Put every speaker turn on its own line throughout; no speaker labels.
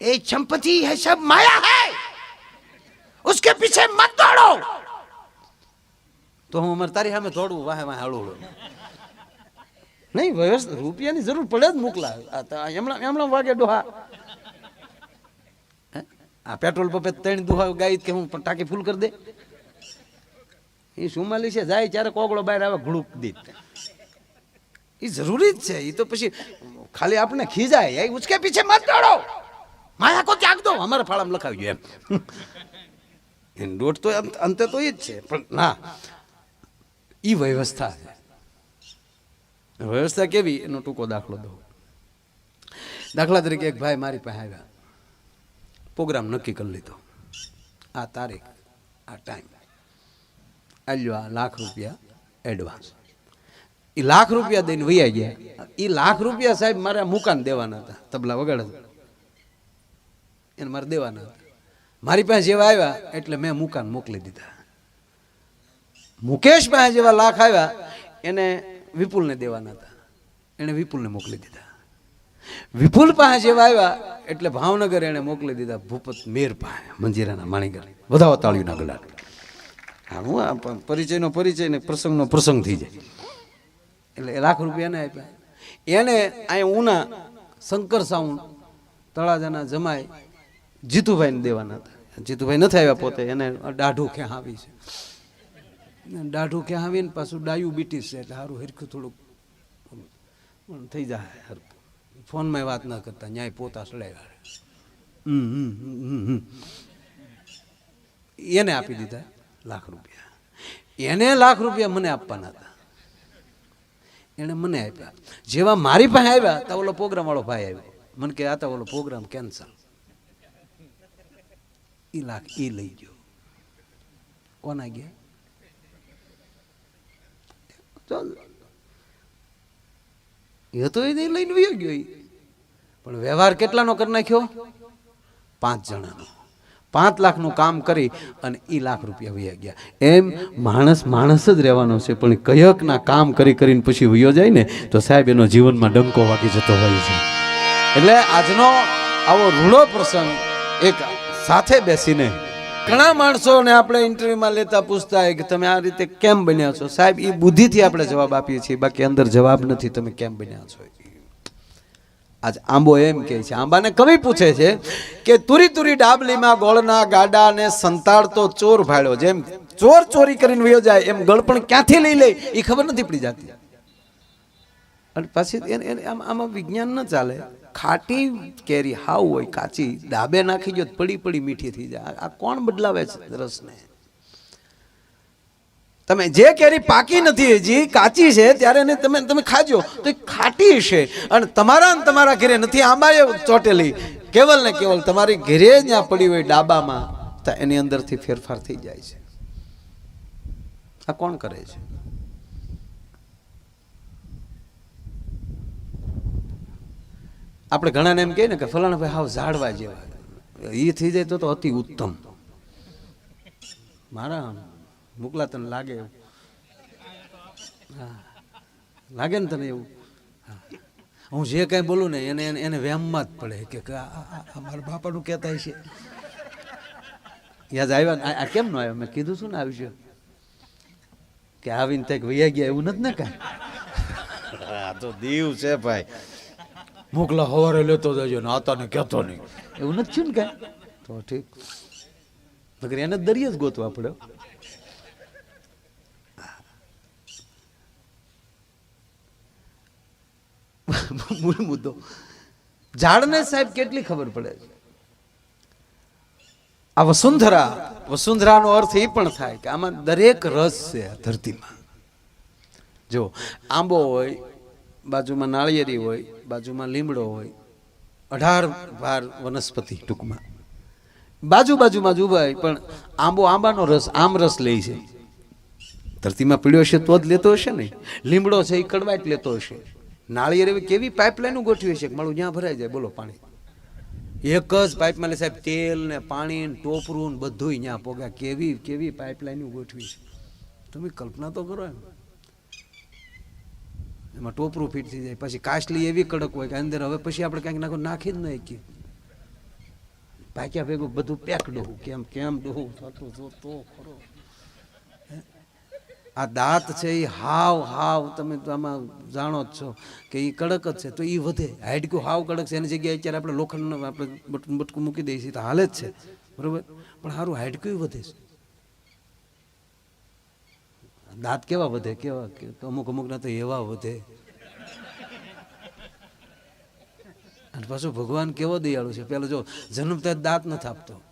ये संपत्ति है सब माया है उसके पीछे मत दौड़ो
તો હું અમારે તારી સામે થોડું વાહે વાહે હળું હળું નહીં વ્યવસ્થિત રૂપિયાની જરૂર પડે જ મોકલા આ તો આ એમણા એમણા વાગે ડોહા હે? આ પેટ્રોલ પંપે ત્રણ દુહા ગાઈ કે હું પણ ટાંકી ફૂલ કરી દે એ સુમાલી છે જાય ત્યારે કોગળો બહાર આવે ઘડુક દીત એ જરૂરી જ છે એ તો પછી ખાલી આપણે ખીજાય એ
उसके पीछे मत दौड़ो
માયા કો ત્યાગ દો. અમારા ફાળામાં લખાવી એમ. દોઢ તો અંત- તો એ જ છે. પણ ના. એ વ્યવસ્થા છે. વ્યવસ્થા કેવી? એનો ટૂંકો દાખલો દઉં. દાખલા તરીકે એક ભાઈ મારી પાસે આવ્યા. પ્રોગ્રામ નક્કી કરી લીધો. આ તારીખ, આ ટાઈમ. આલ્યો આ લાખ રૂપિયા એડવાન્સ એ લાખ રૂપિયા દઈને વૈયા ગયા. એ લાખ રૂપિયા સાહેબ મારે મુકાન દેવાના હતા. તબલા વગાડે એને મારે દેવાના હતા. મારી પાસે જેવા આવ્યા એટલે મેં મુકાન મોકલી દીધા. મુકેશ પાસે જેવા લાખ આવ્યા, એને વિપુલને દેવાના હતા. એણે વિપુલને મોકલી દીધા. વિપુલ પાસે જેવા આવ્યા એટલે ભાવનગર એણે મોકલી દીધા ભૂપત મેર પાસે, મંજીરાના માણીગર બધા તાળીઓના ગલાટ હા, હું પરિચયનો પરિચય ને પ્રસંગનો પ્રસંગ થઈ જાય. એટલે લાખ રૂપિયા એને આપ્યા. એને અહીંયા ઉના શંકર સાઉન્ડ તળાજાના જમાય જીતુભાઈને દેવાના હતા. જીતુભાઈ નથી આવ્યા પોતે, એને દાઢું ક્યાં આવી છે? દાઢું ક્યાં આવીને પાછું ડાયુબિટીસ છે, એટલે સારું હરખું થોડુંક થઈ જાય હરખું ફોનમાં વાત ના કરતા, ન્યાય પોતા સડાવ્યા એને આપી દીધા લાખ રૂપિયા. એને લાખ રૂપિયા મને આપવાના હતા. એણે મને આપ્યા. જેવા મારી પાસે આવ્યા, તો ઓલો પ્રોગ્રામ વાળો ભાઈ આવ્યો. મને કે, આ તો ઓલો પ્રોગ્રામ કેન્સલ ઈ લાખ એ લઈ ગયો કોના ગયા ચાલ. એ તો એ લઈને વયો ગયો. પણ વ્યવહાર કેટલાનો કરી નાખ્યો? પાંચ જણાનો. પાંચ લાખનું કામ કરી અને એ લાખ રૂપિયા વયા ગયા. એમ માણસ માણસ જ રહેવાનો છે, પણ કયકના કામ કરી કરીને પછી વયો જાય ને, તો સાહેબ એનો જીવનમાં ડંકો વાગી જતો હોય છે. એટલે આજનો આવો રૂડો પ્રસંગ એક સાથે બેસીને. ઘણા માણસોને આપણે ઇન્ટરવ્યુમાં લેતા પૂછતા હોય કે તમે આ રીતે કેમ બન્યા છો? સાહેબ એ બુદ્ધિથી આપણે જવાબ આપીએ છીએ. બાકી અંદર જવાબ નથી તમે કેમ બન્યા છો? આજ આંબો એમ કહે છે. આંબાને કવિ પૂછે છે કે તુરી તુરી ડાબલીમાં ગોળના ગાડાને સંતાડતો ચોર ભાડ્યો જેમ ચોર ચોરી કરીને વયો જાય, એમ ગળપણ ક્યાંથી લઈ લે? એ ખબર નથી પડી જતી. અને પછી એને આમાં વિજ્ઞાન ન ચાલે. ખાટી કેરી હાવ હોય, કાચી, ડાબે નાખી જો પડી પડી મીઠી થઈ જાય. આ- કોણ બદલાવે છે રસને? તમે જે કેરી પાકી નથી હજી, કાચી છે, ત્યારે એને તમે તમે ખાજો. તો ખાટી છે. અને તમારા ને તમારા ઘરે નથી, આંબાએ ચોટેલી. કેવલ ને કેવલ તમારી ઘરે જ્યાં પડી હોય ડાબામાં, તો એની અંદરથી ફેરફાર થઈ જાય છે. આ કોણ કરે છે? આપણે ઘણાને એમ કહીએ ને કે ફલાણા ભાઈ હાવ ઝાડવા જેવા. એ થઈ જાય તો તો અતિ ઉત્તમ. મારા મોકલા તને લાગે એવું. લાગે ને તને એવું? હા. જે કાંઈ બોલું ને એને એને- વ્યામમાં જ પડે કે મારા બાપાનું કહેતા છે. યાદ આવ્યા આ કેમ નો આવ્યો? મેં કીધું છું ને આવશે કે આવીને ત્યાં વૈયા ગયા એવું નથી ને કાંઈ? આ તો દીવ છે ભાઈ. મોકલા હવારે લેતો જજો ને આતાને કહેતો નહીં. એવું નથી થયું ને કાંઈ? તો ઠીક. નકર એને દરિયે જ ગોતવા પડ્યો મૂળ મુદ્દો. ઝાડને સાહેબ કેટલી ખબર પડે છે? આ વસુંધરા વસુંધરાનો અર્થ એ પણ થાય કે આમાં દરેક રસ છે ધરતીમાં. જો આંબો હોય બાજુમાં નાળિયેરી હોય, બાજુમાં લીમડો હોય, અઢાર ભાર વનસ્પતિ ટૂંકમાં. બાજુ બાજુમાં જ ઊભા પણ આંબો આંબાનો રસ, આમ રસ લે છે. ધરતીમાં પીળ્યો હશે તો જ લેતો હશે ને? લીમડો છે એ કડવાટ લેતો હશે. નાળિયેર એવી કેવી પાઇપલાઈન ગોઠવી કે મારું જ્યાં ભરાઈ જાય? બોલો પાણી. એક જ પાઇપમાં લે સાહેબ, તેલ ને પાણી ને ટોપરું ને બધું ત્યાં પોગા કેવી કેવી પાઇપલાઈન ગોઠવી છે? તમે કલ્પના તો કરો એમ. એમાં ટોપરું ફીટ થઈ જાય. પછી કાચલી એવી કડક હોય કે અંદર હવે પછી આપણે ક્યાંક નાખો નાખી જ નહીં પાક્યા ભેગું બધું પેક ડોહું. કેમ કેમ ડોહું? થતું જોતો ખરો? આ દાંત છે એ હાવ હાવ તમે તો આમાં જાણો જ છો કે એ કડક જ છે. તો એ વધે. હાડકું હાવ કડક છે. એની જગ્યાએ અત્યારે આપણે લોખંડનું આપણે બટકું મૂકી દઈએ છીએ તો હાલે જ છે. બરોબર? પણ સારું હાડકું વધે છે. દાંત કેવા વધે? કેવા? કે અમુક અમુકના તો એવા વધે. અને પાછું ભગવાન કેવો દયાળુ છે? પેલો જો જન્મતા જ દાંત નથી આપતો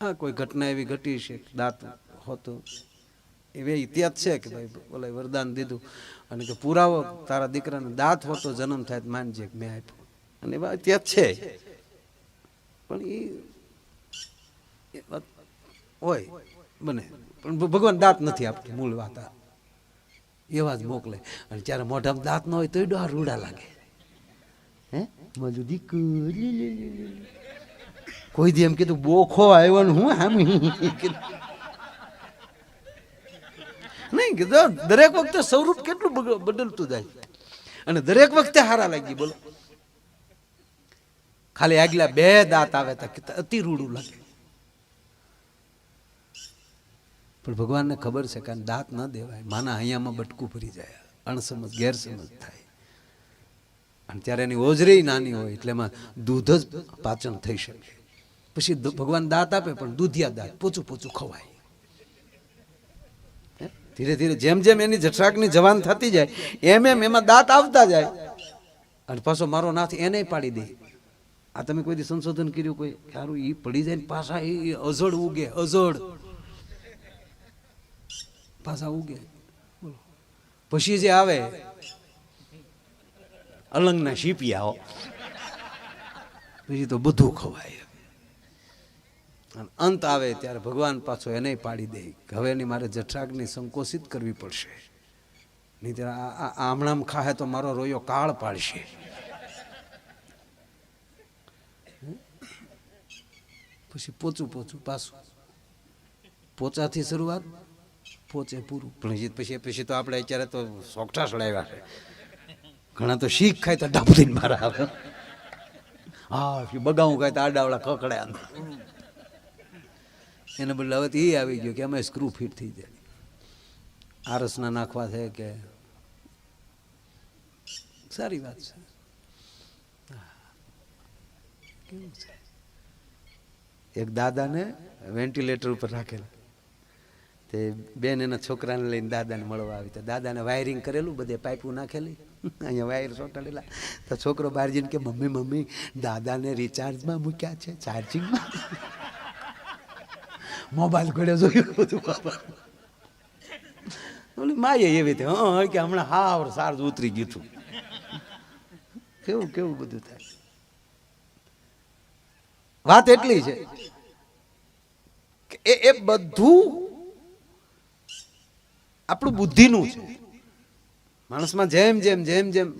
હા, કોઈ ઘટના એવી ઘટી છે દાંત હોતો? એવી ઇતિહાસ છે કે ભાઈ ઓલા વરદાન દીધું. અને કે પુરાવો, તારા દીકરાને દાંત હોતો, જન્મ થાય માનજે મેં આપ્યો. અને એવા ઇતિહાસ છે. પણ એ હોય, બને. પણ ભગવાન દાંત નથી આપતી, મૂળ વાત એવા જ મોકલે. અને જ્યારે મોઢામાં દાંત ન હોય તોય ડોહા રૂડા લાગે. હે? મારું દીકરી. કોઈ દી એમ કીધું બોખો આવ્યો ને હું આમ. નહીં કીધું દરેક વખતે સ્વરૂપ કેટલું બદલતું જાય અને દરેક વખતે હારા લાગી બોલો. ખાલી આગલા બે દાંત આવે તો અતિ રૂડું લાગે. પણ ભગવાનને ખબર છે કારણ દાંત ન દેવાય. માના અહીંયામાં બટકું ભરી જાય. અણસમજ, ગેરસમજ થાય. અને ત્યારે એની ઓજરી નાની હોય એટલે એમાં દૂધ જ પાચન થઈ શકે. પછી ભગવાન દાંત આપે પણ દૂધિયા દાંત, પોચું પોચું ખવાય? ધીરે ધીરે જેમ જેમ એની જઠરાકની જવાન થતી જાય, એમ એમ એમાં દાંત આવતા જાય. અને પાછો મારો નાથ એને પાડી દે. આ તમે કોઈ સંશોધન કર્યું કોઈ? સારું એ પડી જાય ને પાછા એ અઝડ ઉગે અઝડ પાછા ઉગે. પછી જે આવે, અલંગના શીપિયાઓ. પછી તો બધું ખવાય. અને અંત આવે ત્યારે ભગવાન પાછો એને પાડી દે કે હવે મારે જઠરાગને સંકોચિત કરવી પડશે. નહીં ત્યારે આમણામ ખાહે તો મારો રોયો કાળ પાડશે. પછી પોચું પોચું પાછું. પોચાથી શરૂઆત? પોચે પૂરું. પણ પછી પછી તો આપણે અત્યારે તો સોકઠા સડાવ્યા છે. ઘણા તો શીખ ખાય તો ડાબલીને મારા આવે હા બગાવું ખાય તો આડાવડા ખકડ્યા અંદર. એને બદલે હવે એ આવી ગયો કે અમે સ્ક્રૂ ફિટ થઈ જાય. આરસના નાખવા છે કે સારી વાત છે. કેવું છે? એક દાદાને વેન્ટિલેટર ઉપર રાખેલા. તે બેન એના છોકરાને લઈને દાદાને મળવા આવી. તો દાદાને વાયરિંગ કરેલું, બધે પાઇપું નાખેલી. અહીંયા વાયર ચોંટાડેલા તો છોકરો બહાર જઈને કે, મમ્મી મમ્મી, દાદાને રિચાર્જમાં મૂક્યા છે ચાર્જિંગમાં મોબાઈલ ઘડ્યો જોયું બધું બાપા. ઓલી માએ એવી રીતે, હા કે હમણાં હાવ સાર ઉતરી ગયું હતું કેવું કેવું બધું થાય. વાત એટલી છે કે એ બધું આપણું બુદ્ધિનું છે. માણસમાં જેમ જેમ જેમ જેમ.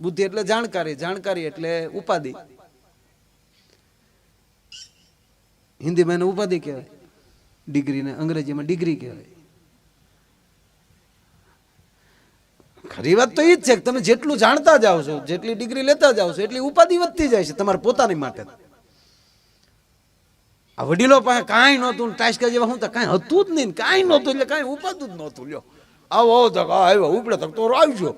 બુદ્ધિ એટલે જાણકારી જાણકારી એટલે ઉપાધિ. હિન્દીમાં એને ઉપાધિ કહેવાય. ડિગ્રીને અંગ્રેજીમાં ડિગ્રી કહેવાય. ખરી વાત તો એ જ છે કે તમે જેટલું જાણતા જાઓ છો, જેટલી ડિગ્રી લેતા જાઓ છો, એટલી ઉપાધિ વધતી જાય છે તમારા પોતાની માટે. આ વડીલો પાસે કાંઈ નહોતું ટાસ્કા જેવા હું તો કાંઈ હતું જ નહીં કાંઈ નહોતું એટલે કાંઈ ઉપાધું જ નહોતું, લ્યો. આવો આવો આવ્યો, ઉપડે તક તો આવજો.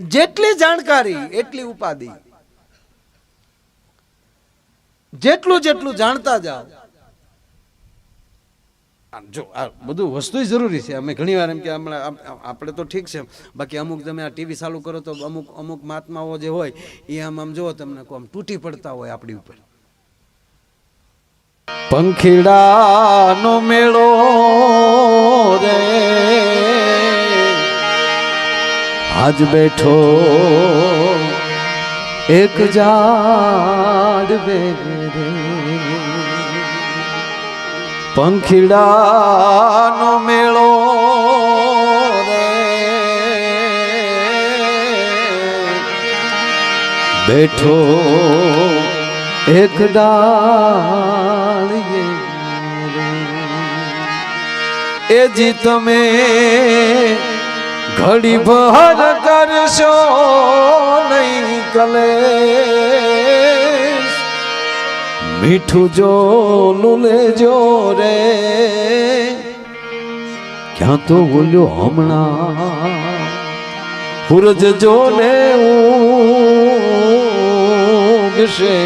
જેટલી જાણકારી, એટલી ઉપાધિ. જેટલું જેટલું જાણતા જાઓ. જો, આ બધું વસ્તુ જરૂરી છે. અમે ઘણી વાર એમ કે હમણાં આપ- આપ- આપણે તો ઠીક છે. બાકી અમુક તમે આ ટીવી ચાલુ કરો તો અમુક અમુક મહાત્માઓ જે હોય એ આમ આમ જો તમને કોમ તૂટી પડતા હોય આપણી ઉપર. પંખીડાનો મેળો રે. આજ બેઠો એક ઝાડ રે પંખીડાનો મેળો બેઠો એક ડાળીએ એ જી તમે ઘડી ભર કરશો નહીં કલે. મીઠું જો લુલે જો રે ક્યાં તો બોલ્યો હમણાં સૂરજ જો ને ઉગશે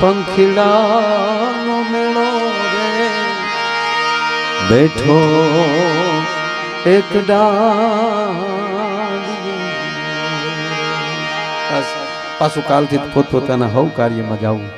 પંખીડાનો મેળો રે બેઠો એક ડાળીએ. પાછું કાલથી પોતપોતાના હવ કાર્યમાં જવું